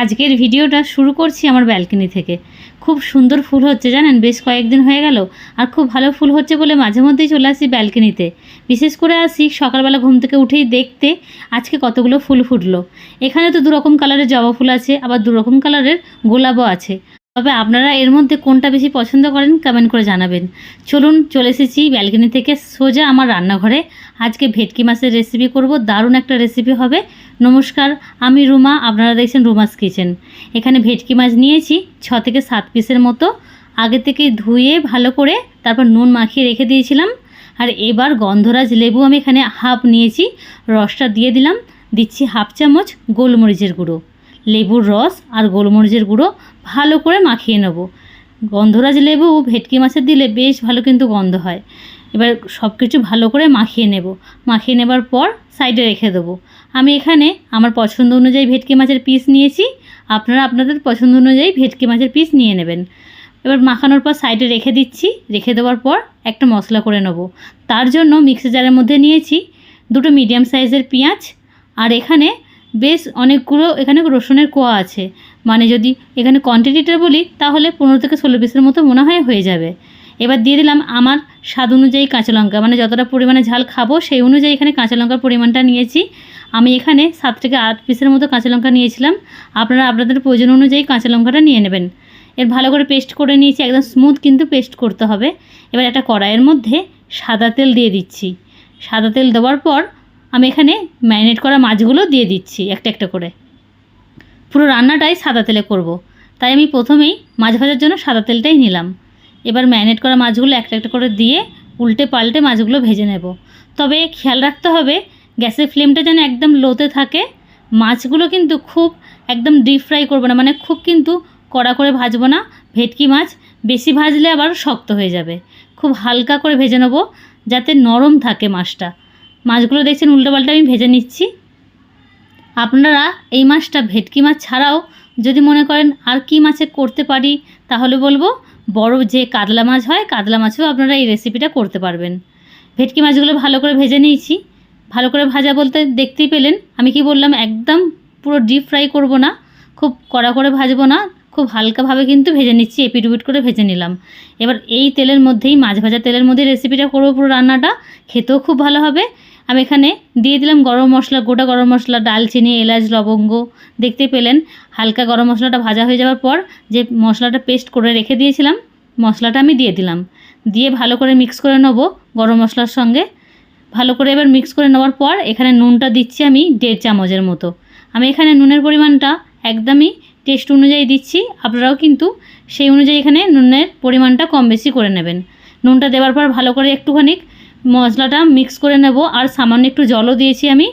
আজকের ভিডিওটা শুরু করছি আমার ব্যালকনি থেকে। খুব সুন্দর ফুল হচ্ছে জানেন, বেশ কয়েকদিন হয়ে গেল, আর খুব ভালো ফুল হচ্ছে বলে মাঝে মধ্যেই চলে আসি ব্যালকনিতে। বিশেষ করে আসি সকালবেলা ঘুম থেকে উঠেই দেখতে আজকে কতগুলো ফুল ফুটলো। এখানে তো দুরকম কালারের জবা ফুল আছে, আবার দুরকম কালারের গোলাপও আছে। তবে আপনারা এর মধ্যে কোনটা বেশি পছন্দ করেন কমেন্ট করে জানাবেন। চলুন চলে এসেছি ব্যালকনি থেকে। সোজা আমার রান্নাঘরে। আজকে ভেটকি মাছের রেসিপি করব। দারুণ একটা রেসিপি হবে। নমস্কার, আমি রুমা। আপনারা দেখছেন রুমাস কিচেন এখানে ভেটকি মাছ নিয়েছি, ছ থেকে সাত পিসের মতো। আগে থেকে ধুয়ে ভালো করে তারপর নুন মাখিয়ে রেখে দিয়েছিলাম। আর এবার গন্ধরাজ লেবু আমি এখানে হাফ নিয়েছি। রসটা দিয়ে দিলাম। দিচ্ছি হাফ চামচ গোলমরিচের গুঁড়ো। লেবুর রস আর গোলমরিচের গুঁড়ো ভালো করে মাখিয়ে নেব। গন্ধরাজ লেবু ভেটকি মাছের দিলে বেশ ভালো কিন্তু গন্ধ হয়। এবার সব কিছু ভালো করে মাখিয়ে নেব। মাখিয়ে নেবার পর সাইডে রেখে দেবো। আমি এখানে আমার পছন্দ অনুযায়ী ভেটকি মাছের পিস নিয়েছি। আপনারা আপনাদের পছন্দ অনুযায়ী ভেটকি মাছের পিস নিয়ে নেবেন। এবার মাখানোর পর সাইডে রেখে দিচ্ছি। রেখে দেওয়ার পর একটা মশলা করে নেব। তার জন্য মিক্সি জারের মধ্যে নিয়েছি দুটো মিডিয়াম সাইজের পেঁয়াজ। আর এখানে বেশ অনেকগুলো এখানে রসুনের কোয়া আছে। মানে যদি এখানে কোয়ান্টিটিটা বলি, তাহলে পনেরো থেকে ষোলো পিসের মতো মনে হয় হয়ে যাবে। এবার দিয়ে দিলাম আমার স্বাদ অনুযায়ী কাঁচা লঙ্কা। মানে যতটা পরিমাণে ঝাল খাব, সেই অনুযায়ী এখানে কাঁচা লঙ্কার পরিমাণটা নিয়েছি। আমি এখানে সাত থেকে আট পিসের মতো কাঁচা লঙ্কা নিয়েছিলাম। আপনারা আপনাদের প্রয়োজন অনুযায়ী কাঁচা লঙ্কাটা নিয়ে নেবেন। এর ভালো করে পেস্ট করে নিয়েছি, একদম স্মুথ কিন্তু পেস্ট করতে হবে। এবার একটা কড়াইয়ের মধ্যে সাদা তেল দিয়ে দিচ্ছি। সাদা তেল দেওয়ার পর এখানে ম্যারিনেট করা মাছগুলো দিয়ে দিচ্ছি একটা একটা করে। পুরো রান্নাটাই সাদা তেলে করব। তাই আমি প্রথমেই মাছ ভাজার জন্য সাদা তেলটাই নিলাম। এবার ম্যারিনেট করা মাছগুলো একটা একটা করে দিয়ে উল্টে পাল্টে মাছগুলো ভেজে নেব। তবে খেয়াল রাখতে হবে, গ্যাসের ফ্লেমটা যেন একদম লোতে থাকে। মাছগুলো কিন্তু খুব একদম ডিপ ফ্রাই করব না মানে খুব কিন্তু কড়া করে ভাজবো না। ভেটকি মাছ বেশি ভাজলে আবার শক্ত হয়ে যাবে। খুব হালকা করে ভেজে নেব, যাতে নরম থাকে মাছটা। মাছগুলো দেখছেন, উল্টোপাল্টা আমি ভেজে নিচ্ছি। আপনারা এই মাছটা ভেটকি মাছ ছাড়াও যদি মনে করেন আর কি মাছে করতে পারি, তাহলে বলব বড় যে কাতলা মাছ হয়, কাতলা মাছেও আপনারা এই রেসিপিটা করতে পারবেন। ভেটকি মাছগুলো ভালো করে ভেজে নিয়েছি। ভালো করে ভাজা বলতে দেখতেই পেলেন, আমি কি বললাম, একদম পুরো ডিপ ফ্রাই করব না, খুব কড়া করে ভাজবো না, খুব হালকাভাবে কিন্তু ভেজে নিচ্ছি এপিটুপিট করে ভেজে নিলাম। এবার এই তেলের মধ্যেই, মাছ ভাজা তেলের মধ্যেই রেসিপিটা করব পুরো রান্নাটা, খেতেও খুব ভালো হবে আমি এখানে দিয়ে দিলাম গরম মশলা, গোটা গরম মশলা, ডালচিনি, এলাচ, লবঙ্গ। দেখতে পেলেন, হালকা গরম মশলাটা ভাজা হয়ে যাওয়ার পর যে মশলাটা পেস্ট করে রেখে দিয়েছিলাম, মশলাটা আমি দিয়ে দিলাম। দিয়ে ভালো করে মিক্স করে নেব গরম মশলার সঙ্গে। ভালো করে এবার মিক্স করে নেওয়ার পর এখানে নুনটা দিচ্ছি আমি দেড় চামচের মতো। আমি এখানে নুনের পরিমাণটা একদমই টেস্ট অনুযায়ী দিচ্ছি। আপনারাও কিন্তু সেই অনুযায়ী এখানে নুনের পরিমাণটা কম বেশি করে নেবেন। নুনটা দেওয়ার পর ভালো করে একটুখানি মশলাটা মিক্স করে নেব। আর সামান্য একটু জলও দিয়েছি আমি।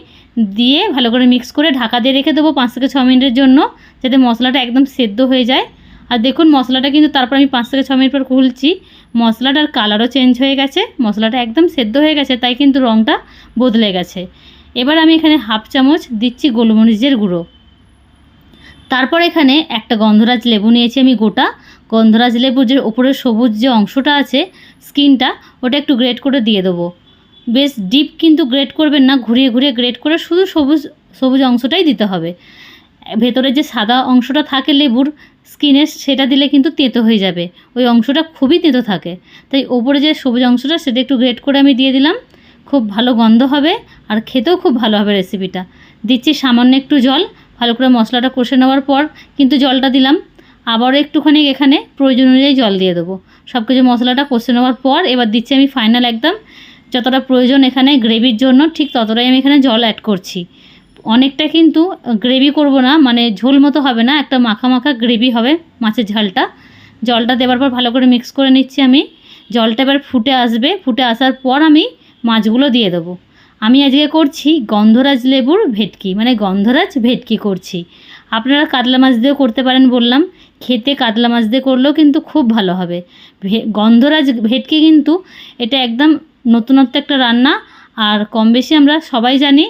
দিয়ে ভালো করে মিক্স করে ঢাকা দিয়ে রেখে দেবো পাঁচ থেকে ছ মিনিটের জন্য, যাতে মশলাটা একদম সেদ্ধ হয়ে যায়। আর দেখুন, মশলাটা কিন্তু তারপর আমি পাঁচ থেকে ছ মিনিট পর খুলছি। মশলাটার কালারও চেঞ্জ হয়ে গেছে। মশলাটা একদম সেদ্ধ হয়ে গেছে, তাই কিন্তু রঙটা বদলে গেছে। এবার আমি এখানে হাফ চামচ দিচ্ছি গোলমরিচের গুঁড়ো। তারপর এখানে একটা গন্ধরাজ লেবু নিয়েছি আমি গোটা। গন্ধরাজ লেবুর যে ওপরের সবুজ যে অংশটা আছে, স্কিনটা, ওটা একটু গ্রেট করে দিয়ে দেবো। বেশ ডিপ কিন্তু গ্রেট করবেন না, ঘুরিয়ে ঘুরিয়ে গ্রেট করে শুধু সবুজ সবুজ অংশটাই দিতে হবে। ভেতরে যে সাদা অংশটা থাকে লেবুর, স্কিনের সেটা দিলে কিন্তু তেঁতো হয়ে যাবে। ওই অংশটা খুবই তেঁতো থাকে। তাই ওপরে যে সবুজ অংশটা, সেটা একটু গ্রেট করে আমি দিয়ে দিলাম। খুব ভালো গন্ধ হবে, আর খেতেও খুব ভালো হবে রেসিপিটা দিচ্ছি সামান্য একটু জল ভালো করে মশলাটা কষে নেওয়ার পর কিন্তু জলটা দিলাম। আবারও একটুখানি এখানে প্রয়োজন অনুযায়ী জল দিয়ে দেবো। সব কিছু মশলাটা কষে নেওয়ার পর এবার দিচ্ছি আমি ফাইনাল একদম। যতটা প্রয়োজন এখানে গ্রেভির জন্য ঠিক ততটাই আমি এখানে জল অ্যাড করছি। অনেকটা কিন্তু গ্রেভি করব না মানে ঝোল মতো হবে না, একটা মাখা মাখা গ্রেভি হবে মাছের ঝালটা। জলটা দেওয়ার পর ভালো করে মিক্স করে নিচ্ছি আমি। জলটা এবার ফুটে আসবে, ফুটে আসার পর আমি মাছগুলো দিয়ে দেবো। আমি আজকে করছি গন্ধরাজ লেবুর ভেটকি মানে গন্ধরাজ ভেটকি করছি। আপনারা কাতলা মাছ দিয়েও করতে পারেন বললাম, খেতে কাতলা মাছ দিয়ে করলেও কিন্তু খুব ভালো হবে। গন্ধরাজ ভেটকি কিন্তু এটা একদম নতুনত্ব একটা রান্না, আর কম বেশি আমরা সবাই জানি,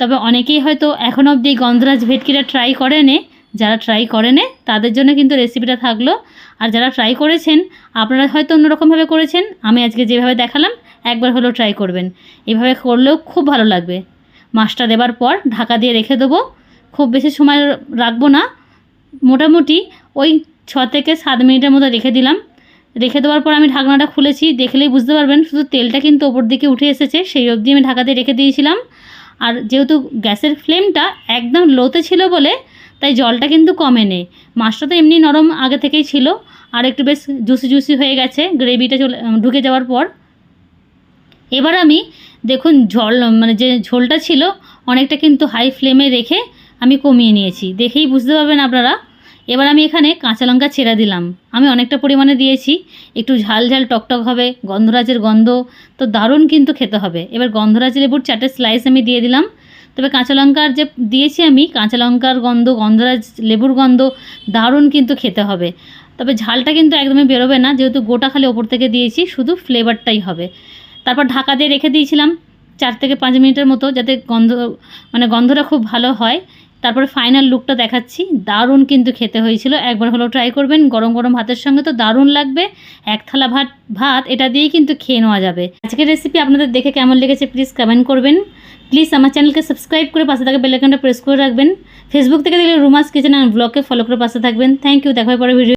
তবে অনেকেই হয়তো এখন অবধি গন্ধরাজ ভেটকিটা ট্রাই করেনে, যারা ট্রাই করেনে, তাদের জন্য কিন্তু রেসিপিটা থাকল। আর যারা ট্রাই করেছেন, আপনারা হয়তো অন্যরকমভাবে করেছেন, আমি আজকে যেভাবে দেখালাম একবার হলেও ট্রাই করবেন। এভাবে করলেও খুব ভালো লাগবে। মাছটা দেবার পর ঢাকা দিয়ে রেখে দেবো। খুব বেশি সময় রাখব না। মোটামুটি ওই ছ থেকে সাত মিনিটের মতো রেখে দিলাম। রেখে দেওয়ার পর আমি ঢাকনাটা খুলেছি। দেখলেই বুঝতে পারবেন, শুধু তেলটা কিন্তু ওপর দিকে উঠে এসেছে, সেই অবধি আমি ঢাকাতে রেখে দিয়েছিলাম। আর যেহেতু গ্যাসের ফ্লেমটা একদম লোতে ছিল বলে, তাই জলটা কিন্তু কমে নেই মাছটা তো এমনি নরম আগে থেকেই ছিল। আর একটু বেশ জুসি জুসি হয়ে গেছে। গ্রেভিটা চলে, ঢুকে যাওয়ার পর এবার আমি দেখুন জল মানে যে ঝোলটা ছিল অনেকটা কিন্তু হাই ফ্লেমে রেখে আমি কমিয়ে নিয়েছি। দেখেই বুঝতে পারবেন আপনারা। এবার আমি এখানে কাঁচা লঙ্কা ছেড়ে দিলাম। আমি অনেকটা পরিমাণে দিয়েছি। একটু ঝাল ঝাল টকটক হবে, গন্ধরাজের গন্ধ, তো দারুণ কিন্তু খেতে হবে। এবার গন্ধরাজ লেবুর চারটে স্লাইস আমি দিয়ে দিলাম। তবে কাঁচা লঙ্কার যে দিয়েছি আমি, কাঁচা লঙ্কার গন্ধ, গন্ধরাজ লেবুর গন্ধ, দারুণ কিন্তু খেতে হবে। তবে ঝালটা কিন্তু একদমই বেরোবে না। যেহেতু গোটা খালি ওপর থেকে দিয়েছি, শুধু ফ্লেভারটাই হবে। তারপর ঢাকা দিয়ে রেখে দিয়েছিলাম চার থেকে পাঁচ মিনিটের মতো যাতে গন্ধ মানে গন্ধটা খুব ভালো হয়। তারপরে ফাইনাল লুকটা দেখাচ্ছি। দারুণ কিন্তু খেতে হয়েছিল। একবার হলেও ট্রাই করবেন। গরম গরম ভাতের সঙ্গে তো দারুণ লাগবে। এক থালা ভাত ভাত, এটা দিয়েই কিন্তু খেয়ে নেওয়া যাবে। আজকের রেসিপি আপনাদের দেখে কেমন লেগেছে প্লিজ কমেন্ট করবেন। প্লিজ আমার চ্যানেলকে সাবস্ক্রাইব করে পাশে থাকা বেলাইকনটা প্রেস করে রাখবেন। ফেসবুক থেকে দেখলে রুমাস কিচেন অ্যান্ড ব্লগকে ফলো করে পাশে থাকবেন। থ্যাংক ইউ দেখা পরে ভিডিও